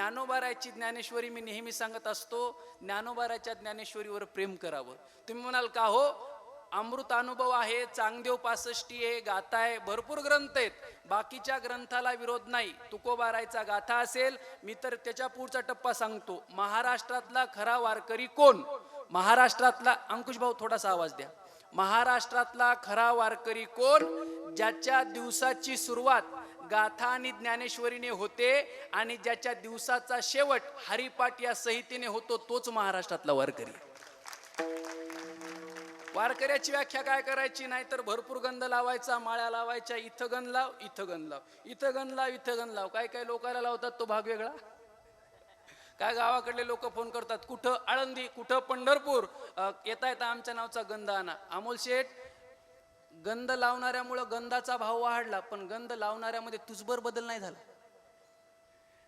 ज्ञानोबारायची ज्ञानेश्वरी मी नेहमी सांगत असतो ज्ञानोबाराच्या ज्ञानेश्वरीवर प्रेम करावं. तुम्ही म्हणाल का हो? अमृत अनुभव आहे चांगदेव पासष्टी आहे गाथा आहे भरपूर ग्रंथ आहेत. बाकीच्या ग्रंथाला विरोध नाही. तुकोबारायचा गाथा असेल मी तर त्याच्या पुढचा टप्पा सांगतो. महाराष्ट्रातला खरा वारकरी कोण? महाराष्ट्रातला अंकुश भाऊ थोडासा आवाज द्या. महाराष्ट्रातला खरा वारकरी कोण? ज्याच्या दिवसाची सुरुवात गाथा आणि ज्ञानेश्वरीने होते आणि ज्याच्या दिवसाचा शेवट हरिपाठ या संहितेने होतो तोच महाराष्ट्रातला वारकरी. वारकऱ्याची व्याख्या काय करायची? नाही तर भरपूर गंध लावायचा माळ्या लावायच्या इथं गण लाव इथं गण लाव इथं गण लाव इथं गण लाव. काय काय लोकाला लावतात? तो भाग वेगळा. काय गावाकडले लोक फोन करतात? कुठं आळंदी कुठं पंढरपूर? येता येता आमच्या नावचा गंध आणा. अमोल शेठ गंध लावणाऱ्यामुळं गंधाचा भाव वाढला पण गंध लावणाऱ्यामध्ये तुझभर बदल नाही झाला.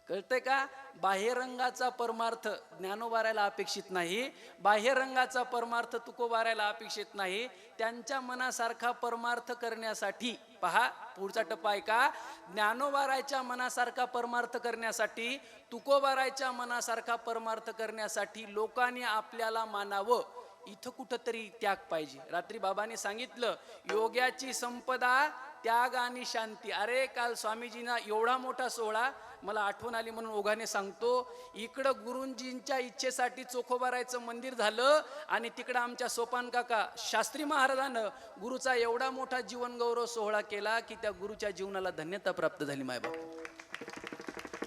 कळतंय का? बाह्यरंगाचा परमार्थ ज्ञानोबारायला अपेक्षित नाही बाह्यरंगाचा परमार्थ तुकोबारायला अपेक्षित नाही त्यांच्या मनासारखा परमार्थ करण्यासाठी पहा पुढचा टप्पा आहे का? ज्ञानोबारायच्या मनासारखा परमार्थ करण्यासाठी तुकोबारायच्या मनासारखा परमार्थ करण्यासाठी लोकांनी आपल्याला मानावं. इथं कुठंतरी त्याग पाहिजे. रात्री बाबाने सांगितलं योग्याची संपदा त्याग आणि शांती. अरे काल स्वामीजींना एवढा मोठा सोहळा मला आठवण आली म्हणून ओघाने सांगतो इकडं गुरुजींच्या इच्छेसाठी चोखोबारायचं मंदिर झालं आणि तिकडं आमच्या सोपान काका शास्त्री महाराजानं गुरुचा एवढा मोठा जीवनगौरव सोहळा केला की त्या गुरुच्या जीवनाला धन्यता प्राप्त झाली मायबाप.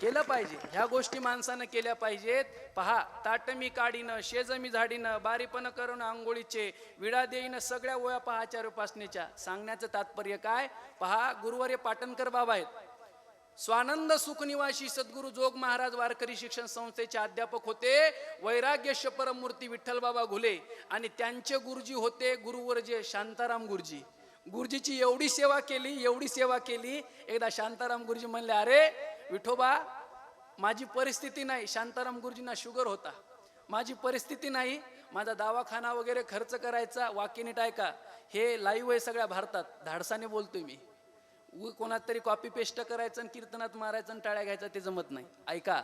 केलं पाहिजे. ह्या गोष्टी माणसानं केल्या पाहिजेत. पहा ताटमी काढीनं शेजमी झाडीनं बारीपण करून आंघोळीचे विडा देईनं सगळ्या वया पहाच्या उपासनेच्या सांगण्याचं तात्पर्य काय? पहा गुरुवारे पाटणकर बाबा आहेत. स्वानंद सुखनिवासी सद्गुरु जोग महाराज वारकरी शिक्षण संस्थेचे अध्यापक होते. वैराग्य परमूर्ती विठ्ठल बाबा घुले आणि त्यांचे गुरुजी होते गुरुवर्जे शांताराम गुरुजी. गुरुजीची एवढी सेवा केली एवढी सेवा केली. एकदा शांताराम गुरुजी म्हणले अरे विठोबा माझी परिस्थिती नाही. शांताराम गुरुजींना शुगर होता. माझी परिस्थिती नाही. माझा दवाखाना वगैरे खर्च करायचा वाकिनीट नीट ऐका हे लाईव्ह आहे सगळ्या भारतात. धाडसाने बोलतोय मी. उ कोणात तरी कॉपी पेस्ट करायचं आणि कीर्तनात मारायचं आणि टाळ्या घ्यायचं ते जमत नाही. ऐका.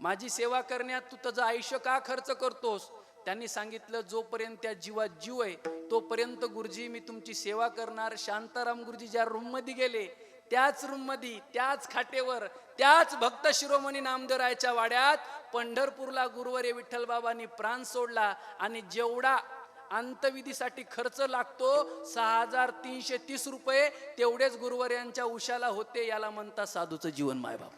माझी सेवा करण्यात तू तुझं आयुष्य का खर्च करतोस? त्यांनी सांगितलं जोपर्यंत त्या जीवात जीव आहे तोपर्यंत गुरुजी मी तुमची सेवा करणार. शांताराम गुरुजी ज्या रूममध्ये गेले त्याच रूममध्ये त्याच खाटेवर त्याच भक्त शिरोमणी नामदेवरायच्या वाड्यात पंढरपूरला गुरुवारी विठ्ठल बाबांनी प्राण सोडला आणि जेवढा अंतविधीसाठी खर्च लागतो सहा हजार तीनशे तीस रुपये तेवढेच गुरुवार यांच्या उशाला होते याला म्हणतात साधूचं जीवन मायबाप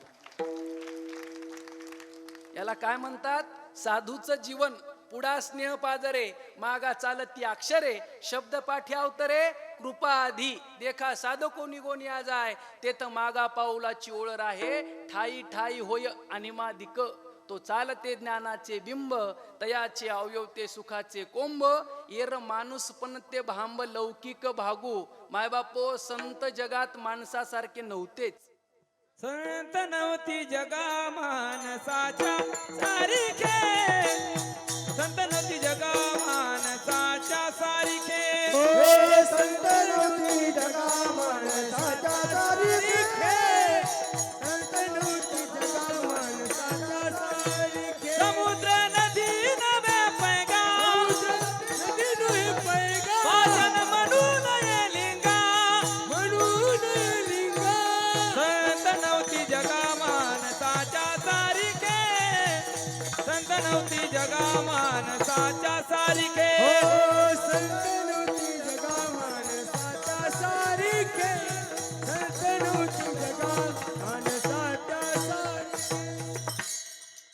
याला काय म्हणतात? साधूचं जीवन पुढा स्नेह पाजरे मागा ती अक्षरे शब्द पाठी अवतरे कृपा आधी. देखा साधको निघोनी आज आहे. ते तर मागा पाऊलाची ओळ आहे. ठाई ठाई होय animाधिक तो चालते ज्ञानाचे बिंब तयाचे अवयव ते सुखाचे कोंब. येर माणूस पण ते भांब लौकिक भागू. मायबापो संत जगात माणसासारखे नव्हतेच. संत नव्हती जगा माणसाच्या सारिखे. संत नव्हती जगा मानसाच्या नव्हती जगा मानसाच्या सारिखे